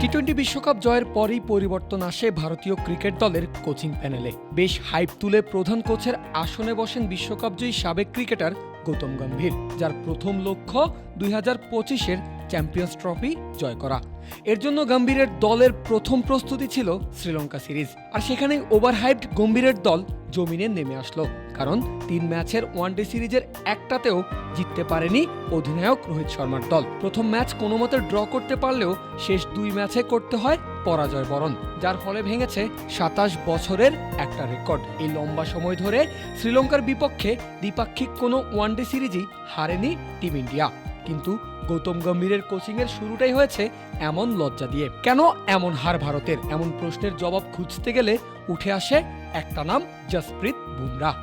T twenty বিশ্বকাপ জয়ের পরেই পরিবর্তন আসে ভারতীয় ক্রিকেট দলের কোচিং প্যানেলে। বেশ হাইপ তুলে প্রধান কোচের আসনে বসেন বিশ্বকাপ জয়ী সাবেক ক্রিকেটার গৌতম গম্ভীর, যার প্রথম লক্ষ্য দুই হাজার পঁচিশের চ্যাম্পিয়ন্স ট্রফি জয় করা। এর জন্য গম্ভীরের দলের প্রথম প্রস্তুতি ছিল শ্রীলঙ্কা সিরিজ। আর সেখানেই ওভারহাইপড গম্ভীরের দল জমিনে নেমে আসলো। কারণ তিন ম্যাচের ওয়ানডে সিরিজের একটাতেও জিততে পারেনি অধিনায়ক রোহিত শর্মার দল। প্রথম ম্যাচ কোনো মতে ড্র করতে পারলেও শেষ দুই ম্যাচে করতে হয় পরাজয় বরণ, যার ফলে ভেঙেছে সাতাশ বছরের একটা রেকর্ড। এই লম্বা সময় ধরে শ্রীলঙ্কার বিপক্ষে দ্বিপাক্ষিক কোনো ওয়ানডে সিরিজই হারেনি টিম ইন্ডিয়া। কিন্তু গৌতম গম্ভীরের কোচিংয়ের শুরুটাই হয়েছে এমন লজ্জা দিয়ে। কেন এমন হার ভারতের? এমন প্রশ্নের জবাব খুঁজতে গেলে উঠে আসে একটা নাম, জসপ্রীত বুমরাহ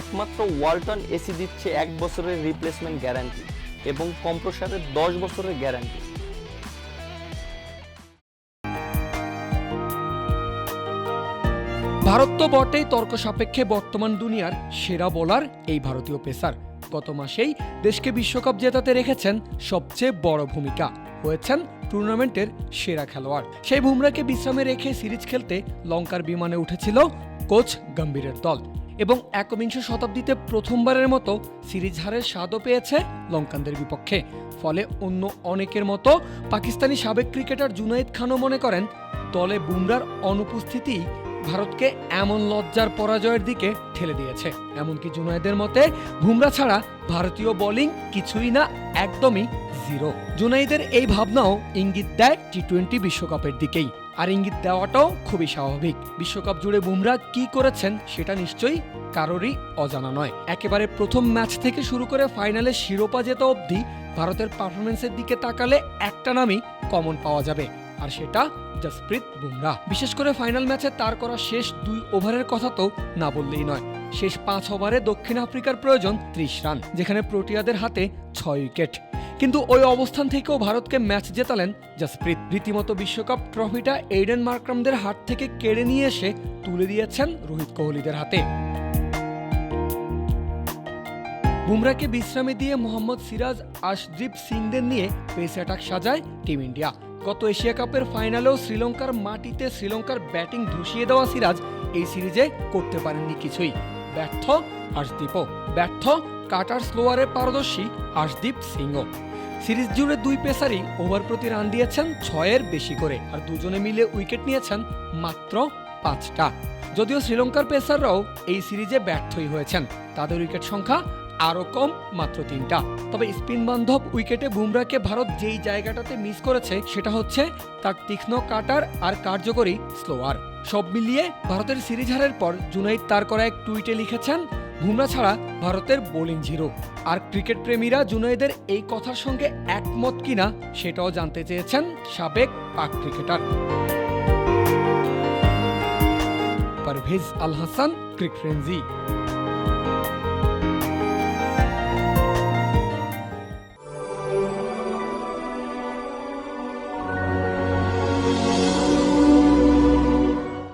একমাত্র ওয়ালটন এসি দিচ্ছে এক বছরের রিপ্লেসমেন্ট গ্যারান্টি এবং কম্প্রসারের দশ বছরের গ্যারান্টি ভারত তো বটেই তর্ক সাপেক্ষে বর্তমান দুনিয়ার সেরা বোলার এই ভারতীয় পেসার গত মাসেই দেশকে বিশ্বকাপ জেতাতে রেখেছেন সবচেয়ে বড় ভূমিকা। হয়েছেন টুর্নামেন্টের সেরা খেলোয়াড়। সেই বুমরাকে বিশ্রামে রেখে সিরিজ খেলতে লঙ্কার বিমানে উঠেছিল কোচ গম্ভীরের দল। এবং একবিংশ শতাব্দীতে প্রথমবারের মতো সিরিজ হারের স্বাদও পেয়েছে লঙ্কানদের বিপক্ষে। ফলে অন্য অনেকের মতো পাকিস্তানি সাবেক ক্রিকেটার জুনাইদ খানও মনে করেন, দলে বুমরার অনুপস্থিতি ভারতকে এমন লজ্জার পরাজয়ের দিকে ঠেলে দিয়েছে। এমনকি জুনাইদের মতে, বুমরা ছাড়া ভারতীয় বোলিং কিছুই না, একদমই জিরো জুনাইদের এই ভাবনাও ইঙ্গিত দেয় টি টোয়েন্টি বিশ্বকাপের দিকেই। আর ইঙ্গিত দেওয়াটাও খুবই স্বাভাবিক। বিশ্বকাপ জুড়ে বুমরা কি করেছেন সেটা নিশ্চয়ই কারোরই অজানা নয়। একেবারে প্রথম ম্যাচ থেকে শুরু করে ফাইনালে শিরোপা জেতা অবধি ভারতের পারফরমেন্সের দিকে তাকালে একটা নামই কমন পাওয়া যাবে। আর সেটা জসপ্রীত বুমরাহ বিশেষ করে ফাইনাল ম্যাচে তার করা শেষ দুই ওভারের কথা তো না বললেই নয়। শেষ পাঁচ ওভারে দক্ষিণ আফ্রিকার প্রয়োজন ত্রিশ রান, যেখানে প্রোটিয়াদের হাতে ছয় উইকেট। কিন্তু ওই অবস্থান থেকেও ভারতকে ম্যাচ জেতালেন জসপ্রীত। রীতিমতো বিশ্বকাপ ট্রফিটা এইডেন মার্ক্রামদের হাত থেকে কেড়ে নিয়ে এসে তুলে দিয়েছেন রোহিত কোহলিদের হাতে। বুমরাকে বিশ্রামে দিয়ে মোহাম্মদ সিরাজ, আশদীপ সিংদের নিয়ে পেস অ্যাটাক সাজায় টিম ইন্ডিয়া। গত এশিয়া কাপের ফাইনালেও শ্রীলঙ্কার মাটিতে শ্রীলঙ্কার ব্যাটিং ধসিয়ে দেওয়া সিরাজ এই সিরিজে করতে পারেননি কিছুই। ব্যর্থ আশদীপও ব্যর্থ কাটার স্লোয়ারে পারদর্শী আশদীপ সিংও। সিরিজ জুড়ে দুই পেসারই ওভার প্রতি রান দিয়েছেন ছয়ের বেশি করে আর দুজনে মিলে উইকেট নিয়েছেন মাত্র পাঁচটা। যদিও শ্রীলঙ্কার পেসাররাও এই সিরিজে ব্যর্থই হয়েছেন। তাদের উইকেট সংখ্যা আরও কম, মাত্র তিনটা। তবে স্পিন বান্ধব উইকেটে বুমরাকে ভারত যেই জায়গাটাতে মিস করেছে, সেটা হচ্ছে তার তীক্ষ্ণ কাটার আর কার্যকরী স্লোয়ার। সব মিলিয়ে ভারতের সিরিজ হারের পর জুনাইদ তার করা এক টুইটে লিখেছেন বুমরা ছাড়া ভারতের বোলিং জিরো। আর ক্রিকেট প্রেমীরা জুনাইদের এই কথার সঙ্গে একমত কিনা, সেটাও জানতে চেয়েছেন সাবেক Pak cricketer. Parvez Al Hasan, cric frenzy